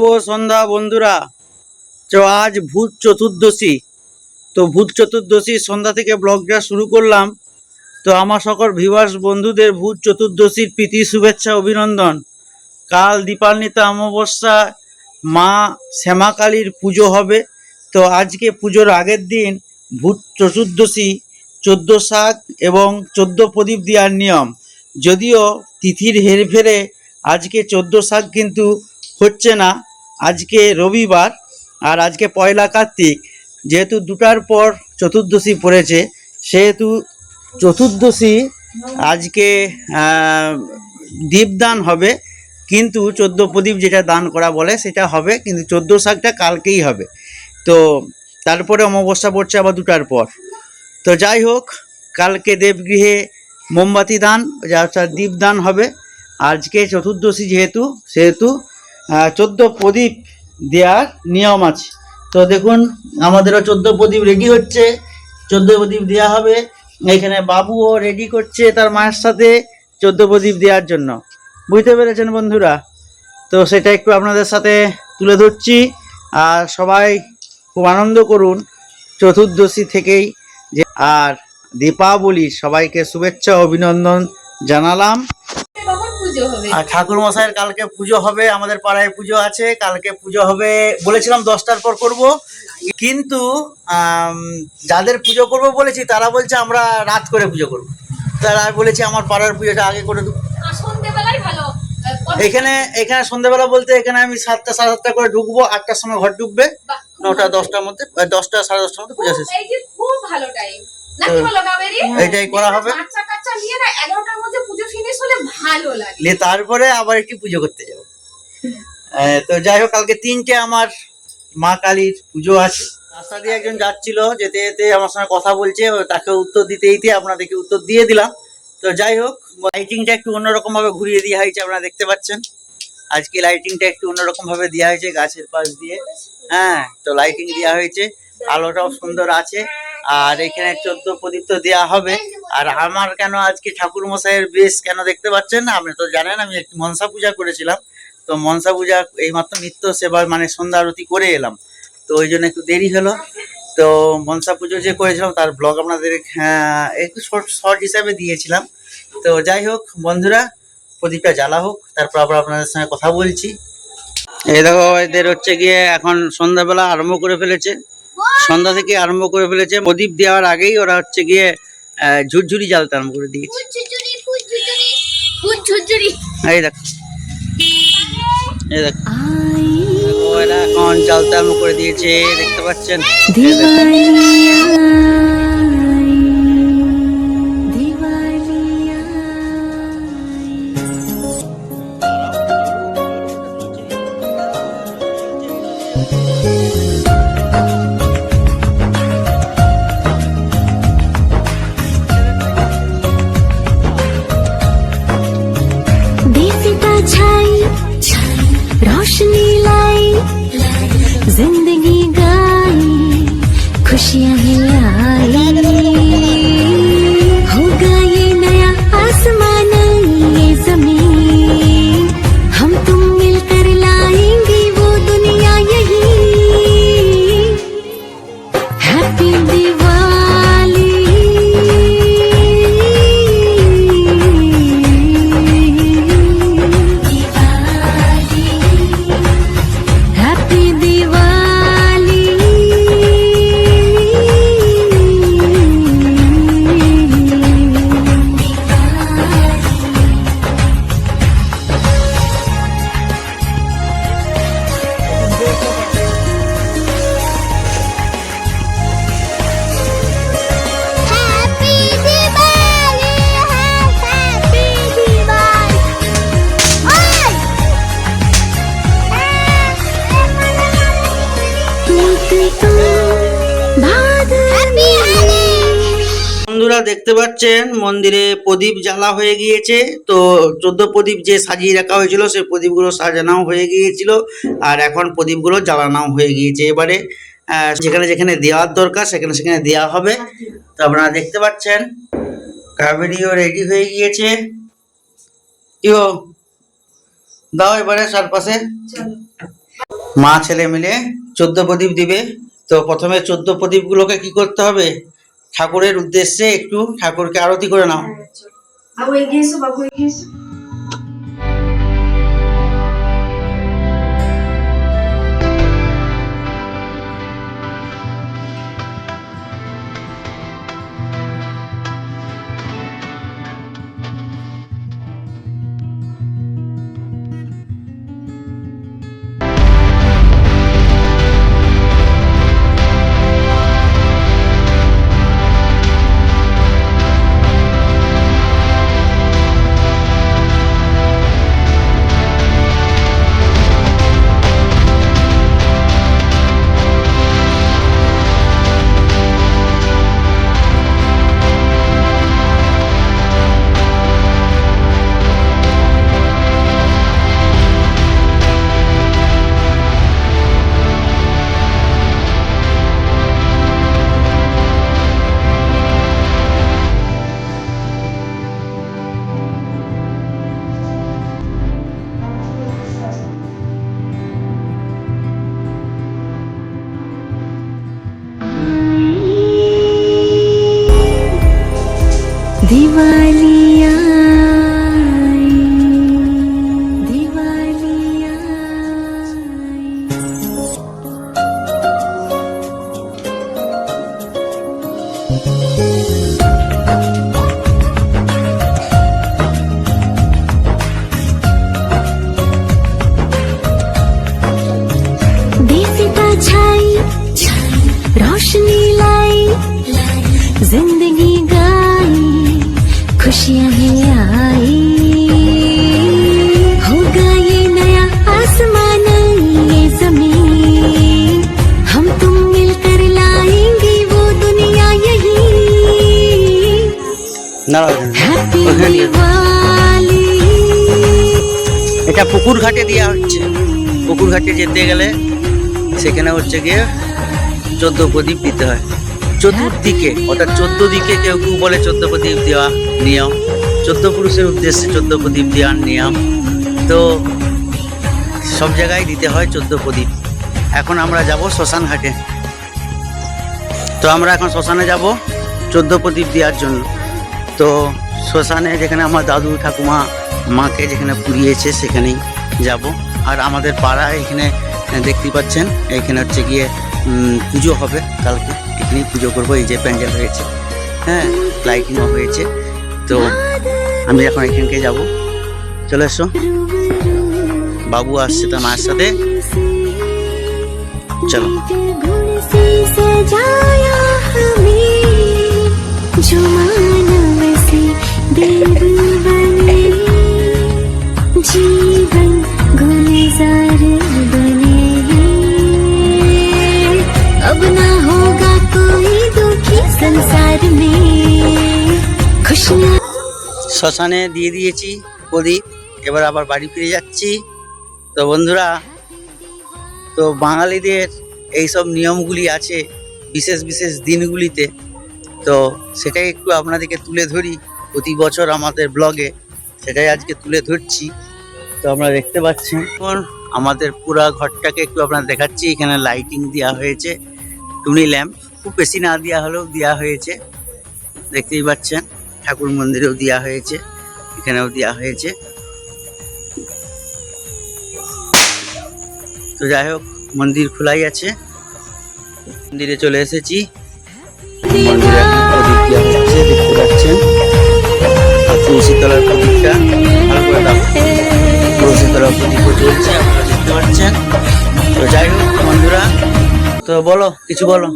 শুভ সন্ধ্যা, বন্ধুরা। তো আজ ভূত চতুর্দশী। তো ভূত চতুর্দশী সন্ধ্যা থেকে ব্লগটা শুরু করলাম। তো আমার সকল ভিভার্স বন্ধুদের ভূত চতুর্দশীর প্রীতি, শুভেচ্ছা, অভিনন্দন। কাল দীপান্বিতা অমাবস্যা, মা শ্যামাকালীর পুজো হবে। তো আজকে পুজোর আগের দিন ভূত চতুর্দশী, চোদ্দ শাক এবং চোদ্দ প্রদীপ দেওয়ার নিয়ম। যদিও তিথির হেরফেরে আজকে চোদ্দ শাক কিন্তু হচ্ছে না। আজকে রবিবার আর আজকে পয়লা কার্তিক, যেহেতু দুটার পর চতুর্দশী পড়েছে, সেহেতু চতুর্দশী আজকে দীপদান হবে, কিন্তু চোদ্দ প্রদীপ যেটা দান করা বলে সেটা হবে, কিন্তু চোদ্দ শাকটা কালকেই হবে। তো তারপরে অমাবস্যা পড়ছে আবার দুটার পর। তো যাই হোক, কালকে দেবগৃহে মোমবাতি দান যা দীপদান হবে। আজকে চতুর্দশী যেহেতু, সেহেতু চোদ্দ প্রদীপ দেওয়ার নিয়ম আছে। তো দেখুন, আমাদেরও চোদ্দ প্রদীপ রেডি হচ্ছে। চোদ্দ প্রদীপ দেওয়া হবে। এখানে বাবুও রেডি করছে তার মায়ের সাথে চোদ্দ প্রদীপ দেওয়ার জন্য। বুঝতে পেরেছেন বন্ধুরা? তো সেটা একটু আপনাদের সাথে তুলে ধরছি। আর সবাই খুব আনন্দ করুন। চতুর্দশী থেকেই যে আর দীপাবলি সবাইকে শুভেচ্ছা, অভিনন্দন জানালাম। পুজো হবে। আর ঠাকুর মশাইয়ের কালকে পুজো হবে আমাদের পাড়ায় পুজো আছে কালকে পুজো হবে বলেছিলাম দশটার পর করব। কিন্তু যাদের পুজো করব বলেছি তারা বলছে আমরা রাত করে পুজো করব। তারা বলেছি আমার পাড়ার পুজোটা আগে করে দেবো। এখানে এখানে সন্ধ্যাবেলা বলতে এখানে আমি সাতটা সাড়ে সাতটা করে ঢুকবো আটটার সময় ঘর ঢুকবে। নটা দশটার মধ্যে দশটা সাড়ে দশটার মধ্যে পুজো শেষ। এইটাই করা হবে বাচ্চা কাচ্চা নিয়ে না এগারোটার মধ্যে পুজো ফিনিশ হলে ভালো লাগে। তারপরে আবার একটু পুজো করতে যাব। তো যাই হোক, কালকে তিনটে আমার মা কালীর পুজো আছে। রাস্তা দিয়ে একজন যাচ্ছিল, যেতে যেতে আমার সঙ্গে কথা বলছে তাকে উত্তর দিতে দিতে আপনাদেরকে উত্তর দিয়ে দিলাম। তো যাই হোক লাইটিংটা একটু অন্যরকম ভাবে ঘুরিয়ে দেওয়া হয়েছে, আপনারা দেখতে পাচ্ছেন। আজকে লাইটিংটা একটু অন্যরকম ভাবে দেওয়া হয়েছে গাছের পাশ দিয়ে। হ্যাঁ তো লাইটিং দেওয়া হয়েছে। আলোটাও সুন্দর আছে। আর এখানে চোদ্দ প্রদীপ তো দেওয়া হবে। আর আমার কেন আজকে ঠাকুর মশাইয়ের বেশ কেন দেখতে পাচ্ছেন না? আপনি তো জানেন, আমি একটু মনসা পূজা করেছিলাম। তো মনসা পূজা এইমাত্র নিত্য সেবা মানে সন্ধ্যা আরতি করে এলাম। তো ওই জন্য একটু দেরি হলো। তো মনসা পুজো যে করেছিলাম, তার ব্লগ আপনাদের একটু শর্ট শর্ট হিসাবে দিয়েছিলাম। তো যাই হোক, বন্ধুরা, প্রদীপটা জ্বালা হোক, তারপর আবার আপনাদের সঙ্গে কথা বলছি। এই দেখো, এদের হচ্ছে গিয়ে এখন সন্ধ্যাবেলা আরম্ভ করে ফেলেছে। সন্ধ্যা থেকে আরম্ভ করে ফেলেছে। প্রদীপ দেওয়ার আগেই ওরা হচ্ছে গিয়ে আহ, ঝুরঝুরি জ্বালতে আরম্ভ করে দিয়েছে। এই দেখ। এই দেখ। এখন জ্বালতে আরম্ভ করে দিয়েছে দেখতে পাচ্ছেন? বন্ধুরা দেখতে পাচ্ছেন, মন্দিরে প্রদীপ জ্বালা হয়ে গিয়েছে। তো চোদ্দ প্রদীপ যে সাজিয়ে রাখা হয়েছিল, সেই প্রদীপগুলো সাজানোও হয়ে গিয়েছিল আর এখন প্রদীপগুলো জ্বালানোও হয়ে গিয়েছে এবারে। যেখানে যেখানে দেওয়ার দরকার, সেখানে সেখানে দেওয়া হবে। তো আপনারা দেখতে পাচ্ছেন কাবেরিও রেডি হয়ে গিয়েছে। হো দাও এবারে চারপাশে। মা ছেলে মিলে চোদ্দ প্রদীপ দিবে। তো প্রথমে চোদ্দ প্রদীপগুলোকে কি করতে হবে? ঠাকুরের উদ্দেশ্যে একটু ঠাকুরকে আরতি করে নাও। এসো। जिंदगी गाई खुशियां ही आई होगा ये नया आसमान ये जमीन हम तुम मिलकर लाएंगे वो दुनिया यही না हैप्पी ওখানে দিয়ে দাও। दिवाली এটা পুকুর ঘাটে দেওয়া হচ্ছে পুকুর ঘাটে যেতে গেলে সেখানে হচ্ছে গিয়ে চোদ্দ প্রদীপ দিতে হয় চতুর্দিকে, অর্থাৎ চোদ্দ দিকে কেউ কেউ বলে চোদ্দ প্রদীপ দেওয়া নিয়ম, চোদ্দ পুরুষের উদ্দেশ্যে চোদ্দ প্রদীপ দেওয়ার নিয়ম। তো সব জায়গায় দিতে হয় চোদ্দ প্রদীপ এখন আমরা যাব শ্মশান ঘাটে তো আমরা এখন শ্মশানে যাব চোদ্দ প্রদীপ দেওয়ার জন্য। তো শ্মশানে যেখানে আমার দাদু, ঠাকুমা, মাকে যেখানে পুড়িয়েছে সেখানেই যাব। আর আমাদের পাড়ায় এখানে দেখতেই পাচ্ছেন, এখানে হচ্ছে গিয়ে পুজো হবে কালকে এখানেই পুজো করবো এই যে প্যান্ডেল হয়েছে হ্যাঁ লাইটিংও হয়েছে তো আমি এখন এখানকে যাব চলে এসো বাবু আসছে তো মায়ের সাথে চলো गुण से सजाया हमें जो मानव से देव बने जीवन गुलजार बने শ্মশানে দিয়ে দিয়েছি প্রদীপ। এবার আবার বাড়ি ফিরে যাচ্ছি। তো বন্ধুরা, তো বাঙালিদের এইসব নিয়মগুলি আছে বিশেষ বিশেষ দিনগুলিতে। তো সেটাই একটু আপনাদেরকে তুলে ধরি প্রতি বছর আমাদের ব্লগে। সেটাই আজকে তুলে ধরছি। তো আপনারা দেখতে পাচ্ছেন এখন আমাদের পুরা ঘরটাকে একটু আপনার দেখাচ্ছি। এখানে লাইটিং দেওয়া হয়েছে। টুনি ল্যাম্প। খুব বেশি না দেওয়া হলেও দেওয়া হয়েছে। দেখতেই পাচ্ছেন। ঠাকুর মন্দিরেও দেওয়া হয়েছে, এখানেও দেওয়া হয়েছে। তো যাই হোক, মন্দির খোলাই আছে। মন্দিরে চলে এসেছি। দেখতে পাচ্ছেন। দেখতে পাচ্ছেন। তো যাই হোক, বন্ধুরা, তো বলো, কিছু বলো।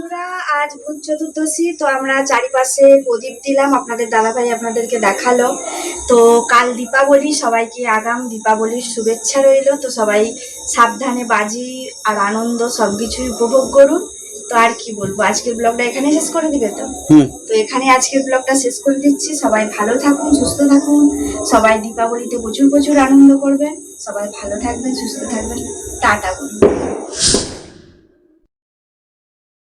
আজ ভূত চতুর্দশী তো আমরা চারিপাশে প্রদীপ দিলাম। আপনাদের দাদাভাই আপনাদেরকে দেখাল। তো কাল দীপাবলি সবাইকে আগাম দীপাবলির শুভেচ্ছা রইল। তো সবাই সাবধানে বাজি আর আনন্দ সব কিছুই উপভোগ করুন। তো আর কি বলব আজকের ব্লগটা এখানে শেষ করে দিবে তো? তো এখানে আজকের ব্লগটা শেষ করে দিচ্ছি। সবাই ভালো থাকুন সুস্থ থাকুন। সবাই দীপাবলিতে প্রচুর প্রচুর আনন্দ করবেন। সবাই ভালো থাকবেন সুস্থ থাকবেন। টাটা